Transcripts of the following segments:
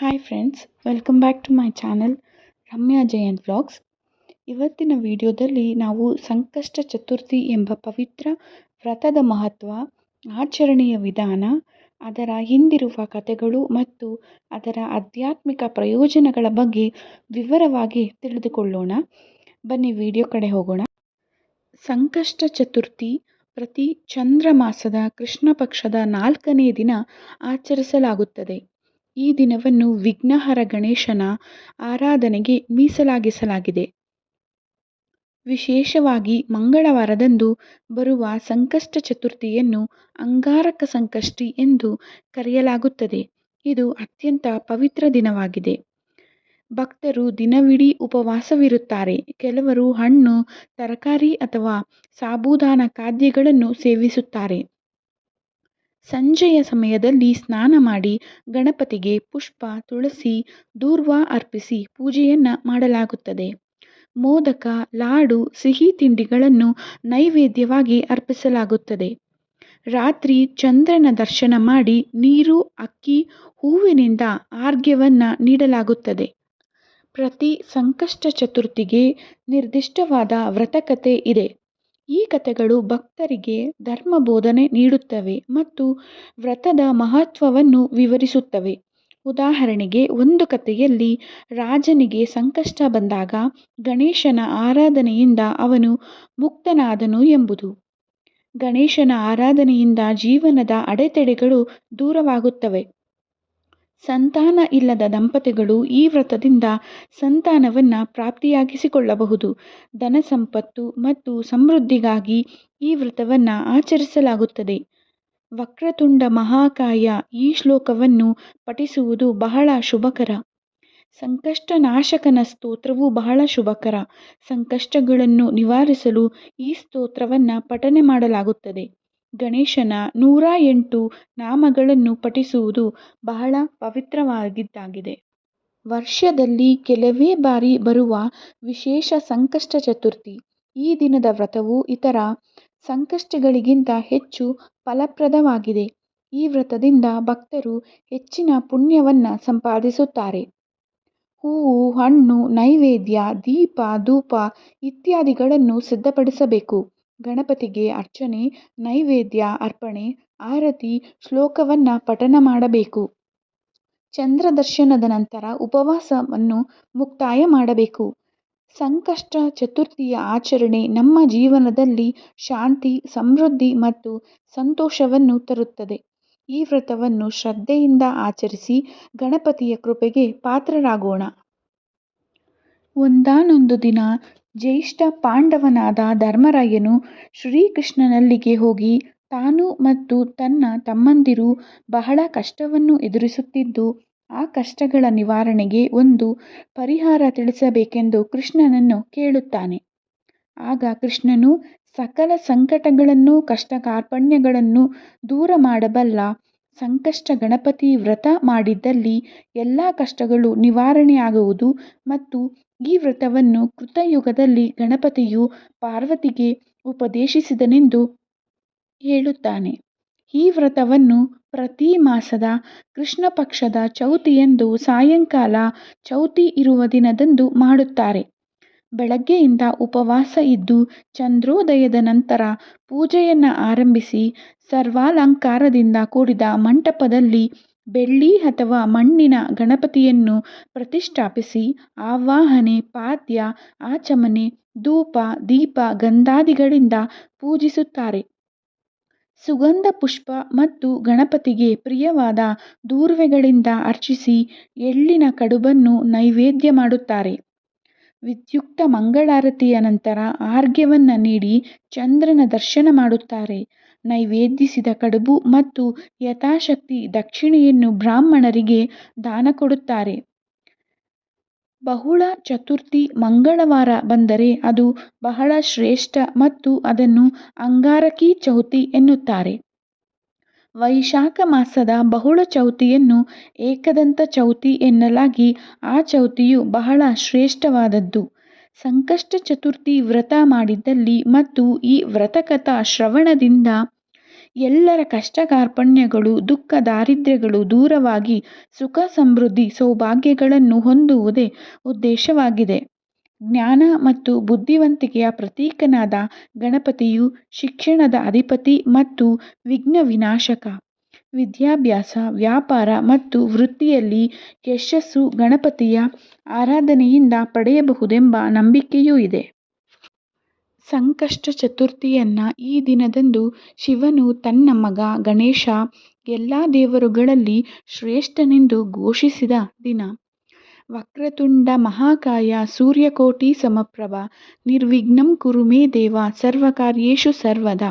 Hi friends welcome back to my channel Ramya Jayanth vlogs ಇವತ್ತಿನ ವಿಡಿಯೋದಲ್ಲಿ ನಾವು ಸಂಕಷ್ಟ ಚತುರ್ಥಿ ಎಂಬ ಪವಿತ್ರ ವ್ರತದ ಮಹತ್ವ, ಆಚರಣೆಯ ವಿಧಾನ, ಅದರ ಹಿಂದಿರುವ ಕಥೆಗಳು ಮತ್ತು ಅದರ ಆಧ್ಯಾತ್ಮಿಕ ಪ್ರಯೋಜನಗಳ ಬಗ್ಗೆ ವಿವರವಾಗಿ ತಿಳಿದುಕೊಳ್ಳೋಣ. ಬನ್ನಿ ವಿಡಿಯೋ ಕಡೆ ಹೋಗೋಣ. ಸಂಕಷ್ಟ ಚತುರ್ಥಿ ಪ್ರತಿ ಚಂದ್ರ ಮಾಸದ ಕೃಷ್ಣ ಪಕ್ಷದ ನಾಲ್ಕನೇ ದಿನ ಆಚರಿಸಲಾಗುತ್ತದೆ. ಈ ದಿನವನ್ನು ವಿಘ್ನಹರ ಗಣೇಶನ ಆರಾಧನೆಗೆ ಮೀಸಲಾಗಿಸಲಾಗಿದೆ. ವಿಶೇಷವಾಗಿ ಮಂಗಳವಾರದಂದು ಬರುವ ಸಂಕಷ್ಟ ಚತುರ್ಥಿಯನ್ನು ಅಂಗಾರಕ ಸಂಕಷ್ಟಿ ಎಂದು ಕರೆಯಲಾಗುತ್ತದೆ. ಇದು ಅತ್ಯಂತ ಪವಿತ್ರ ದಿನವಾಗಿದೆ. ಭಕ್ತರು ದಿನವಿಡೀ ಉಪವಾಸವಿರುತ್ತಾರೆ. ಕೆಲವರು ಹಣ್ಣು, ತರಕಾರಿ ಅಥವಾ ಸಾಬೂದಾನ ಖಾದ್ಯಗಳನ್ನು ಸೇವಿಸುತ್ತಾರೆ. ಸಂಜೆಯ ಸಮಯದಲ್ಲಿ ಸ್ನಾನ ಮಾಡಿ ಗಣಪತಿಗೆ ಪುಷ್ಪ, ತುಳಸಿ, ದೂರ್ವ ಅರ್ಪಿಸಿ ಪೂಜೆಯನ್ನು ಮಾಡಲಾಗುತ್ತದೆ. ಮೋದಕ, ಲಾಡು, ಸಿಹಿ ತಿಂಡಿಗಳನ್ನು ನೈವೇದ್ಯವಾಗಿ ಅರ್ಪಿಸಲಾಗುತ್ತದೆ. ರಾತ್ರಿ ಚಂದ್ರನ ದರ್ಶನ ಮಾಡಿ ನೀರು, ಅಕ್ಕಿ, ಹೂವಿನಿಂದ ಆರ್ಘ್ಯವನ್ನು ನೀಡಲಾಗುತ್ತದೆ. ಪ್ರತಿ ಸಂಕಷ್ಟ ಚತುರ್ಥಿಗೆ ನಿರ್ದಿಷ್ಟವಾದ ವ್ರತಕತೆ ಇದೆ. ಈ ಕಥೆಗಳು ಭಕ್ತರಿಗೆ ಧರ್ಮ ಬೋಧನೆ ನೀಡುತ್ತವೆ ಮತ್ತು ವ್ರತದ ಮಹತ್ವವನ್ನು ವಿವರಿಸುತ್ತವೆ. ಉದಾಹರಣೆಗೆ, ಒಂದು ಕಥೆಯಲ್ಲಿ ರಾಜನಿಗೆ ಸಂಕಷ್ಟ ಬಂದಾಗ ಗಣೇಶನ ಆರಾಧನೆಯಿಂದ ಅವನು ಮುಕ್ತನಾದನು ಎಂಬುದು. ಗಣೇಶನ ಆರಾಧನೆಯಿಂದ ಜೀವನದ ಅಡೆತಡೆಗಳು ದೂರವಾಗುತ್ತವೆ. ಸಂತಾನ ಇಲ್ಲದ ದಂಪತಿಗಳು ಈ ವ್ರತದಿಂದ ಸಂತಾನವನ್ನು ಪ್ರಾಪ್ತಿಯಾಗಿಸಿಕೊಳ್ಳಬಹುದು. ಧನ ಸಂಪತ್ತು ಮತ್ತು ಸಮೃದ್ಧಿಗಾಗಿ ಈ ವ್ರತವನ್ನು ಆಚರಿಸಲಾಗುತ್ತದೆ. ವಕ್ರತುಂಡ ಮಹಾಕಾಯ ಈ ಶ್ಲೋಕವನ್ನು ಪಠಿಸುವುದು ಬಹಳ ಶುಭಕರ. ಸಂಕಷ್ಟ ನಾಶಕನ ಸ್ತೋತ್ರವು ಬಹಳ ಶುಭಕರ. ಸಂಕಷ್ಟಗಳನ್ನು ನಿವಾರಿಸಲು ಈ ಸ್ತೋತ್ರವನ್ನು ಪಠನೆ ಮಾಡಲಾಗುತ್ತದೆ. ಗಣೇಶನ ನೂರ ಎಂಟು ನಾಮಗಳನ್ನು ಪಠಿಸುವುದು ಬಹಳ ಪವಿತ್ರವಾಗಿದ್ದಾಗಿದೆ. ವರ್ಷದಲ್ಲಿ ಕೆಲವೇ ಬಾರಿ ಬರುವ ವಿಶೇಷ ಸಂಕಷ್ಟ ಚತುರ್ಥಿ ಈ ದಿನದ ವ್ರತವು ಇತರ ಸಂಕಷ್ಟಗಳಿಗಿಂತ ಹೆಚ್ಚು ಫಲಪ್ರದವಾಗಿದೆ. ಈ ವ್ರತದಿಂದ ಭಕ್ತರು ಹೆಚ್ಚಿನ ಪುಣ್ಯವನ್ನು ಸಂಪಾದಿಸುತ್ತಾರೆ. ಹೂವು, ಹಣ್ಣು, ನೈವೇದ್ಯ, ದೀಪ, ಧೂಪ ಇತ್ಯಾದಿಗಳನ್ನು ಸಿದ್ಧಪಡಿಸಬೇಕು. ಗಣಪತಿಗೆ ಅರ್ಚನೆ, ನೈವೇದ್ಯ, ಅರ್ಪಣೆ, ಆರತಿ, ಶ್ಲೋಕವನ್ನು ಪಠನ ಮಾಡಬೇಕು. ಚಂದ್ರ ದರ್ಶನದ ನಂತರ ಉಪವಾಸವನ್ನು ಮುಕ್ತಾಯ ಮಾಡಬೇಕು. ಸಂಕಷ್ಟ ಚತುರ್ಥಿಯ ಆಚರಣೆ ನಮ್ಮ ಜೀವನದಲ್ಲಿ ಶಾಂತಿ, ಸಮೃದ್ಧಿ ಮತ್ತು ಸಂತೋಷವನ್ನು ತರುತ್ತದೆ. ಈ ವ್ರತವನ್ನು ಶ್ರದ್ಧೆಯಿಂದ ಆಚರಿಸಿ ಗಣಪತಿಯ ಕೃಪೆಗೆ ಪಾತ್ರರಾಗೋಣ. ಒಂದಾನೊಂದು ದಿನ ಜ್ಯೇಷ್ಠ ಪಾಂಡವನಾದ ಧರ್ಮರಾಯನು ಶ್ರೀಕೃಷ್ಣನಲ್ಲಿಗೆ ಹೋಗಿ ತಾನು ಮತ್ತು ತನ್ನ ತಮ್ಮಂದಿರು ಬಹಳ ಕಷ್ಟವನ್ನು ಎದುರಿಸುತ್ತಿದ್ದು, ಆ ಕಷ್ಟಗಳ ನಿವಾರಣೆಗೆ ಒಂದು ಪರಿಹಾರ ತಿಳಿಸಬೇಕೆಂದು ಕೃಷ್ಣನನ್ನು ಕೇಳುತ್ತಾನೆ. ಆಗ ಕೃಷ್ಣನು, ಸಕಲ ಸಂಕಟಗಳನ್ನು ಕಷ್ಟ ಕಾರ್ಪಣ್ಯಗಳನ್ನು ದೂರ ಮಾಡಬಲ್ಲ ಸಂಕಷ್ಟ ಗಣಪತಿ ವ್ರತ ಮಾಡಿದ್ದಲ್ಲಿ ಎಲ್ಲ ಕಷ್ಟಗಳು ನಿವಾರಣೆಯಾಗುವುದು ಮತ್ತು ಈ ವ್ರತವನ್ನು ಕೃತಯುಗದಲ್ಲಿ ಗಣಪತಿಯು ಪಾರ್ವತಿಗೆ ಉಪದೇಶಿಸಿದನೆಂದು ಹೇಳುತ್ತಾನೆ. ಈ ವ್ರತವನ್ನು ಪ್ರತಿ ಮಾಸದ ಕೃಷ್ಣ ಪಕ್ಷದ ಚೌತಿಯಂದು ಸಾಯಂಕಾಲ ಚೌತಿ ಇರುವ ದಿನದಂದು ಮಾಡುತ್ತಾರೆ. ಬೆಳಗ್ಗೆಯಿಂದ ಉಪವಾಸ ಇದ್ದು ಚಂದ್ರೋದಯದ ನಂತರ ಪೂಜೆಯನ್ನು ಆರಂಭಿಸಿ ಸರ್ವಾಲಂಕಾರದಿಂದ ಕೂಡಿದ ಮಂಟಪದಲ್ಲಿ ಬೆಳ್ಳಿ ಅಥವಾ ಮಣ್ಣಿನ ಗಣಪತಿಯನ್ನು ಪ್ರತಿಷ್ಠಾಪಿಸಿ ಆವಾಹನೆ, ಪಾದ್ಯ, ಆಚಮನೆ, ಧೂಪ, ದೀಪ, ಗಂಧಾದಿಗಳಿಂದ ಪೂಜಿಸುತ್ತಾರೆ. ಸುಗಂಧ, ಪುಷ್ಪ ಮತ್ತು ಗಣಪತಿಗೆ ಪ್ರಿಯವಾದ ದೂರ್ವೆಗಳಿಂದ ಅರ್ಚಿಸಿ ಎಳ್ಳಿನ ಕಡುಬನ್ನು ನೈವೇದ್ಯ ಮಾಡುತ್ತಾರೆ. ವಿದ್ಯುಕ್ತ ಮಂಗಳಾರತಿಯ ನಂತರ ಆರ್ಘ್ಯವನ್ನು ನೀಡಿ ಚಂದ್ರನ ದರ್ಶನ ಮಾಡುತ್ತಾರೆ. ನೈವೇದ್ಯಿಸಿದ ಕಡುಬು ಮತ್ತು ಯಥಾಶಕ್ತಿ ದಕ್ಷಿಣೆಯನ್ನು ಬ್ರಾಹ್ಮಣರಿಗೆ ದಾನ ಕೊಡುತ್ತಾರೆ. ಬಹುಳ ಚತುರ್ಥಿ ಮಂಗಳವಾರ ಬಂದರೆ ಅದು ಬಹಳ ಶ್ರೇಷ್ಠ ಮತ್ತು ಅದನ್ನು ಅಂಗಾರಕಿ ಚೌತಿ ಎನ್ನುತ್ತಾರೆ. ವೈಶಾಖ ಮಾಸದ ಬಹುಳ ಚೌತಿಯನ್ನು ಏಕದಂತ ಚೌತಿ ಎನ್ನಲಾಗಿ ಆ ಚೌತಿಯು ಬಹಳ ಶ್ರೇಷ್ಠವಾದದ್ದು. ಸಂಕಷ್ಟ ಚತುರ್ಥಿ ವ್ರತ ಮಾಡಿದ್ದಲ್ಲಿ ಮತ್ತು ಈ ವ್ರತಕಥಾ ಶ್ರವಣದಿಂದ ಎಲ್ಲರ ಕಷ್ಟ ಕಾರ್ಪಣ್ಯಗಳು ದುಃಖ, ದಾರಿದ್ರ್ಯಗಳು ದೂರವಾಗಿ ಸುಖ, ಸಮೃದ್ಧಿ, ಸೌಭಾಗ್ಯಗಳನ್ನು ಹೊಂದುವುದೇ ಉದ್ದೇಶವಾಗಿದೆ. ಜ್ಞಾನ ಮತ್ತು ಬುದ್ಧಿವಂತಿಕೆಯ ಪ್ರತೀಕನಾದ ಗಣಪತಿಯು ಶಿಕ್ಷಣದ ಅಧಿಪತಿ ಮತ್ತು ವಿಘ್ನ ವಿನಾಶಕ. ವಿದ್ಯಾಭ್ಯಾಸ, ವ್ಯಾಪಾರ ಮತ್ತು ವೃತ್ತಿಯಲ್ಲಿ ಯಶಸ್ಸು ಗಣಪತಿಯ ಆರಾಧನೆಯಿಂದ ಪಡೆಯಬಹುದೆಂಬ ನಂಬಿಕೆಯೂ ಇದೆ. ಸಂಕಷ್ಟ ಚತುರ್ಥಿಯನ್ನ ಈ ದಿನದಂದು ಶಿವನು ತನ್ನ ಮಗ ಗಣೇಶ ಎಲ್ಲ ದೇವರುಗಳಲ್ಲಿ ಶ್ರೇಷ್ಠನೆಂದು ಘೋಷಿಸಿದ ದಿನ. ವಕ್ರತುಂಡ ಮಹಾಕಾಯ ಸೂರ್ಯಕೋಟಿ ಸಮಪ್ರಭ ನಿರ್ವಿಘ್ನಂ ಕುರು ಮೇ ದೇವ ಸರ್ವಕಾರ್ಯೇಷು ಸರ್ವದಾ.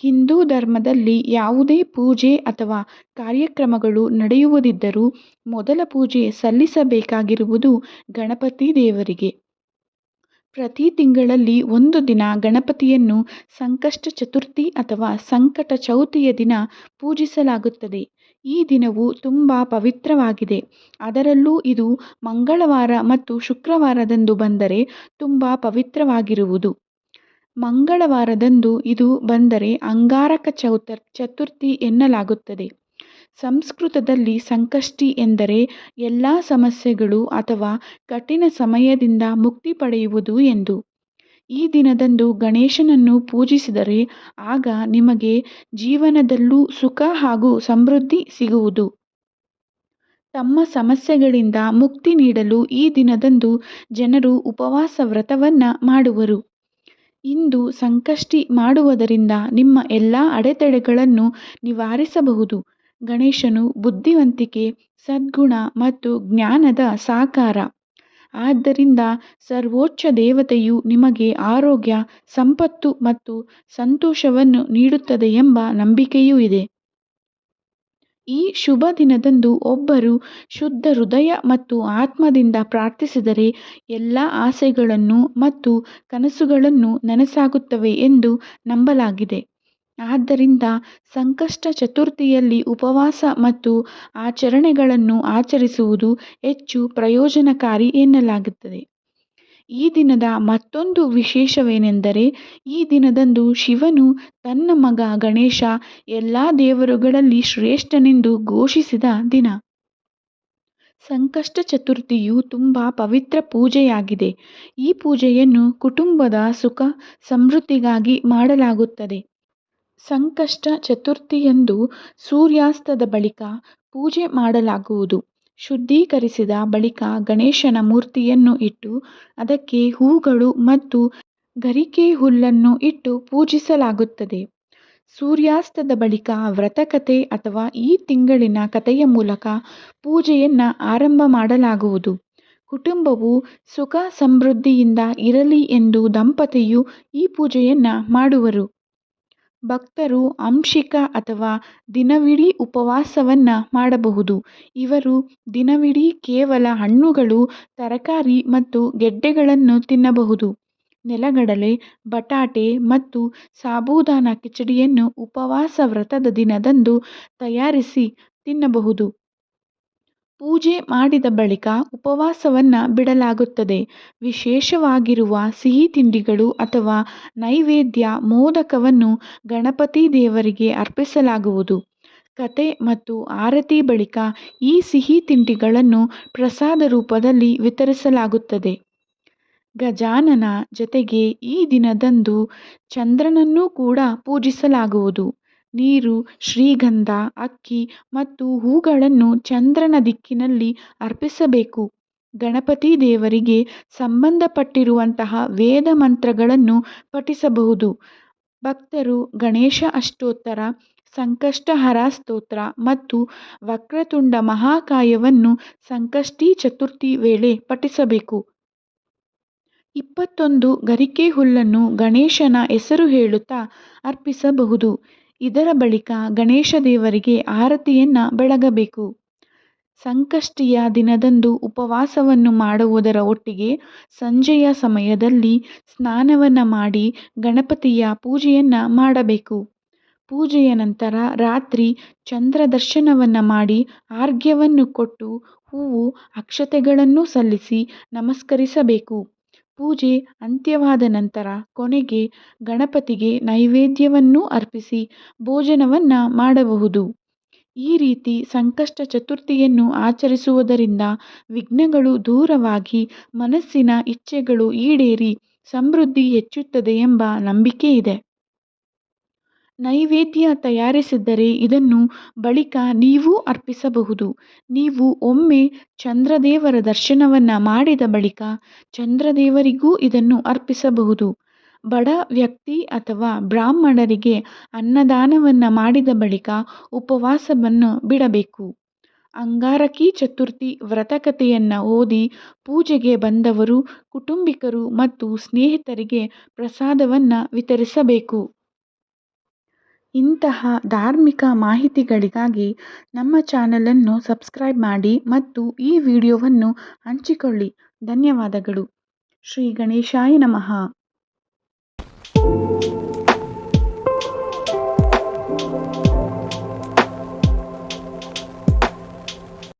ಹಿಂದೂ ಧರ್ಮದಲ್ಲಿ ಯಾವುದೇ ಪೂಜೆ ಅಥವಾ ಕಾರ್ಯಕ್ರಮಗಳು ನಡೆಯುವುದಿದ್ದರೂ ಮೊದಲ ಪೂಜೆ ಸಲ್ಲಿಸಬೇಕಾಗಿರುವುದು ಗಣಪತಿ ದೇವರಿಗೆ. ಪ್ರತಿ ತಿಂಗಳಲ್ಲಿ ಒಂದು ದಿನ ಗಣಪತಿಯನ್ನು ಸಂಕಷ್ಟ ಚತುರ್ಥಿ ಅಥವಾ ಸಂಕಟ ಚೌತಿಯ ದಿನ ಪೂಜಿಸಲಾಗುತ್ತದೆ. ಈ ದಿನವು ತುಂಬ ಪವಿತ್ರವಾಗಿದೆ. ಅದರಲ್ಲೂ ಇದು ಮಂಗಳವಾರ ಮತ್ತು ಶುಕ್ರವಾರದಂದು ಬಂದರೆ ತುಂಬ ಪವಿತ್ರವಾಗಿರುವುದು. ಮಂಗಳವಾರದಂದು ಇದು ಬಂದರೆ ಅಂಗಾರಕ ಚೌತ, ಚತುರ್ಥಿ ಎನ್ನಲಾಗುತ್ತದೆ. ಸಂಸ್ಕೃತದಲ್ಲಿ ಸಂಕಷ್ಟಿ ಎಂದರೆ ಎಲ್ಲ ಸಮಸ್ಯೆಗಳು ಅಥವಾ ಕಠಿಣ ಸಮಯದಿಂದ ಮುಕ್ತಿ ಪಡೆಯುವುದು ಎಂದು. ಈ ದಿನದಂದು ಗಣೇಶನನ್ನು ಪೂಜಿಸಿದರೆ ಆಗ ನಿಮಗೆ ಜೀವನದಲ್ಲೂ ಸುಖ ಹಾಗೂ ಸಮೃದ್ಧಿ ಸಿಗುವುದು. ತಮ್ಮ ಸಮಸ್ಯೆಗಳಿಂದ ಮುಕ್ತಿ ನೀಡಲು ಈ ದಿನದಂದು ಜನರು ಉಪವಾಸ ವ್ರತವನ್ನು ಮಾಡುವರು. ಇಂದು ಸಂಕಷ್ಟಿ ಮಾಡುವುದರಿಂದ ನಿಮ್ಮ ಎಲ್ಲ ಅಡೆತಡೆಗಳನ್ನು ನಿವಾರಿಸಬಹುದು. ಗಣೇಶನು ಬುದ್ಧಿವಂತಿಕೆ, ಸದ್ಗುಣ ಮತ್ತು ಜ್ಞಾನದ ಸಾಕಾರ. ಆದ್ದರಿಂದ ಸರ್ವೋಚ್ಚ ದೇವತೆಯು ನಿಮಗೆ ಆರೋಗ್ಯ, ಸಂಪತ್ತು ಮತ್ತು ಸಂತೋಷವನ್ನು ನೀಡುತ್ತದೆ ಎಂಬ ನಂಬಿಕೆಯೂ ಇದೆ. ಈ ಶುಭ ದಿನದಂದು ಒಬ್ಬರು ಶುದ್ಧ ಹೃದಯ ಮತ್ತು ಆತ್ಮದಿಂದ ಪ್ರಾರ್ಥಿಸಿದರೆ ಎಲ್ಲ ಆಸೆಗಳನ್ನು ಮತ್ತು ಕನಸುಗಳನ್ನು ನನಸಾಗುತ್ತವೆ ಎಂದು ನಂಬಲಾಗಿದೆ. ಆದ್ದರಿಂದ ಸಂಕಷ್ಟ ಚತುರ್ಥಿಯಲ್ಲಿ ಉಪವಾಸ ಮತ್ತು ಆಚರಣೆಗಳನ್ನು ಆಚರಿಸುವುದು ಹೆಚ್ಚು ಪ್ರಯೋಜನಕಾರಿ ಎನ್ನಲಾಗುತ್ತದೆ. ಈ ದಿನದ ಮತ್ತೊಂದು ವಿಶೇಷವೇನೆಂದರೆ, ಈ ದಿನದಂದು ಶಿವನು ತನ್ನ ಮಗ ಗಣೇಶ ಎಲ್ಲ ದೇವರುಗಳಲ್ಲಿ ಶ್ರೇಷ್ಠನೆಂದು ಘೋಷಿಸಿದ ದಿನ. ಸಂಕಷ್ಟ ಚತುರ್ಥಿಯು ತುಂಬ ಪವಿತ್ರ ಪೂಜೆಯಾಗಿದೆ. ಈ ಪೂಜೆಯನ್ನು ಕುಟುಂಬದ ಸುಖ ಸಮೃದ್ಧಿಗಾಗಿ ಮಾಡಲಾಗುತ್ತದೆ. ಸಂಕಷ್ಟ ಚತುರ್ಥಿಯಂದು ಸೂರ್ಯಾಸ್ತದ ಬಳಿಕ ಪೂಜೆ ಮಾಡಲಾಗುವುದು. ಶುದ್ಧೀಕರಿಸಿದ ಬಳಿಕ ಗಣೇಶನ ಮೂರ್ತಿಯನ್ನು ಇಟ್ಟು ಅದಕ್ಕೆ ಹೂಗಳು ಮತ್ತು ಗರಿಕೆ ಹುಲ್ಲನ್ನು ಇಟ್ಟು ಪೂಜಿಸಲಾಗುತ್ತದೆ. ಸೂರ್ಯಾಸ್ತದ ಬಳಿಕ ವ್ರತಕತೆ ಅಥವಾ ಈ ತಿಂಗಳಿನ ಕಥೆಯ ಮೂಲಕ ಪೂಜೆಯನ್ನು ಆರಂಭ ಮಾಡಲಾಗುವುದು. ಕುಟುಂಬವು ಸುಖ ಸಮೃದ್ಧಿಯಿಂದ ಇರಲಿ ಎಂದು ದಂಪತಿಯು ಈ ಪೂಜೆಯನ್ನು ಮಾಡುವರು. ಭಕ್ತರು ಅಂಶಿಕ ಅಥವಾ ದಿನವಿಡೀ ಉಪವಾಸವನ್ನ ಮಾಡಬಹುದು. ಇವರು ದಿನವಿಡೀ ಕೇವಲ ಹಣ್ಣುಗಳು, ತರಕಾರಿ ಮತ್ತು ಗೆಡ್ಡೆಗಳನ್ನು ತಿನ್ನಬಹುದು. ನೆಲಗಡಲೆ, ಬಟಾಟೆ ಮತ್ತು ಸಾಬೂದಾನ ಕಿಚಡಿಯನ್ನು ಉಪವಾಸ ವ್ರತದ ದಿನದಂದು ತಯಾರಿಸಿ ತಿನ್ನಬಹುದು. ಪೂಜೆ ಮಾಡಿದ ಬಳಿಕ ಉಪವಾಸವನ್ನ ಬಿಡಲಾಗುತ್ತದೆ. ವಿಶೇಷವಾಗಿರುವ ಸಿಹಿ ತಿಂಡಿಗಳು ಅಥವಾ ನೈವೇದ್ಯ ಮೋದಕವನ್ನು ಗಣಪತಿ ದೇವರಿಗೆ ಅರ್ಪಿಸಲಾಗುವುದು. ಕತೆ ಮತ್ತು ಆರತಿ ಬಳಿಕ ಈ ಸಿಹಿ ತಿಂಡಿಗಳನ್ನು ಪ್ರಸಾದ ರೂಪದಲ್ಲಿ ವಿತರಿಸಲಾಗುತ್ತದೆ. ಗಜಾನನ ಜೊತೆಗೆ ಈ ದಿನದಂದು ಚಂದ್ರನನ್ನೂ ಕೂಡ ಪೂಜಿಸಲಾಗುವುದು. ನೀರು, ಶ್ರೀಗಂಧ, ಅಕ್ಕಿ ಮತ್ತು ಹೂಗಳನ್ನು ಚಂದ್ರನ ದಿಕ್ಕಿನಲ್ಲಿ ಅರ್ಪಿಸಬೇಕು. ಗಣಪತಿ ದೇವರಿಗೆ ಸಂಬಂಧಪಟ್ಟಿರುವಂತಹ ವೇದ ಮಂತ್ರಗಳನ್ನು ಪಠಿಸಬಹುದು. ಭಕ್ತರು ಗಣೇಶ ಅಷ್ಟೋತ್ತರ, ಸಂಕಷ್ಟಹರ ಸ್ತೋತ್ರ ಮತ್ತು ವಕ್ರತುಂಡ ಮಹಾಕಾಯವನ್ನು ಸಂಕಷ್ಟಿ ಚತುರ್ಥಿ ವೇಳೆ ಪಠಿಸಬೇಕು. ಇಪ್ಪತ್ತೊಂದು ಗರಿಕೆ ಹುಲ್ಲನ್ನು ಗಣೇಶನ ಹೆಸರು ಹೇಳುತ್ತಾ ಅರ್ಪಿಸಬಹುದು. ಇದರ ಬಳಿಕ ಗಣೇಶ ದೇವರಿಗೆ ಆರತಿಯನ್ನ ಬೆಳಗಬೇಕು. ಸಂಕಷ್ಟಿಯ ದಿನದಂದು ಉಪವಾಸವನ್ನು ಮಾಡುವುದರ ಒಟ್ಟಿಗೆ ಸಂಜೆಯ ಸಮಯದಲ್ಲಿ ಸ್ನಾನವನ್ನ ಮಾಡಿ ಗಣಪತಿಯ ಪೂಜೆಯನ್ನ ಮಾಡಬೇಕು. ಪೂಜೆಯ ನಂತರ ರಾತ್ರಿ ಚಂದ್ರ ದರ್ಶನವನ್ನ ಮಾಡಿ ಅರ್ಘ್ಯವನ್ನು ಕೊಟ್ಟು ಹೂವು ಅಕ್ಷತೆಗಳನ್ನು ಸಲ್ಲಿಸಿ ನಮಸ್ಕರಿಸಬೇಕು. ಪೂಜೆ ಅಂತ್ಯವಾದ ನಂತರ ಕೊನೆಗೆ ಗಣಪತಿಗೆ ನೈವೇದ್ಯವನ್ನೂ ಅರ್ಪಿಸಿ ಭೋಜನವನ್ನು ಮಾಡಬಹುದು. ಈ ರೀತಿ ಸಂಕಷ್ಟ ಚತುರ್ಥಿಯನ್ನು ಆಚರಿಸುವುದರಿಂದ ವಿಘ್ನಗಳು ದೂರವಾಗಿ ಮನಸ್ಸಿನ ಇಚ್ಛೆಗಳು ಈಡೇರಿ ಸಮೃದ್ಧಿ ಹೆಚ್ಚುತ್ತದೆ ಎಂಬ ನಂಬಿಕೆ ಇದೆ. ನೈವೇದ್ಯ ತಯಾರಿಸಿದ್ದರೆ ಇದನ್ನು ಬಳಿಕ ನೀವೂ ಅರ್ಪಿಸಬಹುದು. ನೀವು ಒಮ್ಮೆ ಚಂದ್ರದೇವರ ದರ್ಶನವನ್ನು ಮಾಡಿದ ಬಳಿಕ ಚಂದ್ರದೇವರಿಗೂ ಇದನ್ನು ಅರ್ಪಿಸಬಹುದು. ಬಡ ವ್ಯಕ್ತಿ ಅಥವಾ ಬ್ರಾಹ್ಮಣರಿಗೆ ಅನ್ನದಾನವನ್ನು ಮಾಡಿದ ಬಳಿಕ ಉಪವಾಸವನ್ನು ಬಿಡಬೇಕು. ಅಂಗಾರಕಿ ಚತುರ್ಥಿ ವ್ರತಕಥೆಯನ್ನು ಓದಿ ಪೂಜೆಗೆ ಬಂದವರು ಕುಟುಂಬಿಕರು ಮತ್ತು ಸ್ನೇಹಿತರಿಗೆ ಪ್ರಸಾದವನ್ನು ವಿತರಿಸಬೇಕು. ಇಂತಹ ಧಾರ್ಮಿಕ ಮಾಹಿತಿಗಳಿಗಾಗಿ ನಮ್ಮ ಚಾನಲನ್ನು ಸಬ್ಸ್ಕ್ರೈಬ್ ಮಾಡಿ ಮತ್ತು ಈ ವಿಡಿಯೋವನ್ನು ಹಂಚಿಕೊಳ್ಳಿ. ಧನ್ಯವಾದಗಳು. ಶ್ರೀ ಗಣೇಶಾಯ ನಮಃ.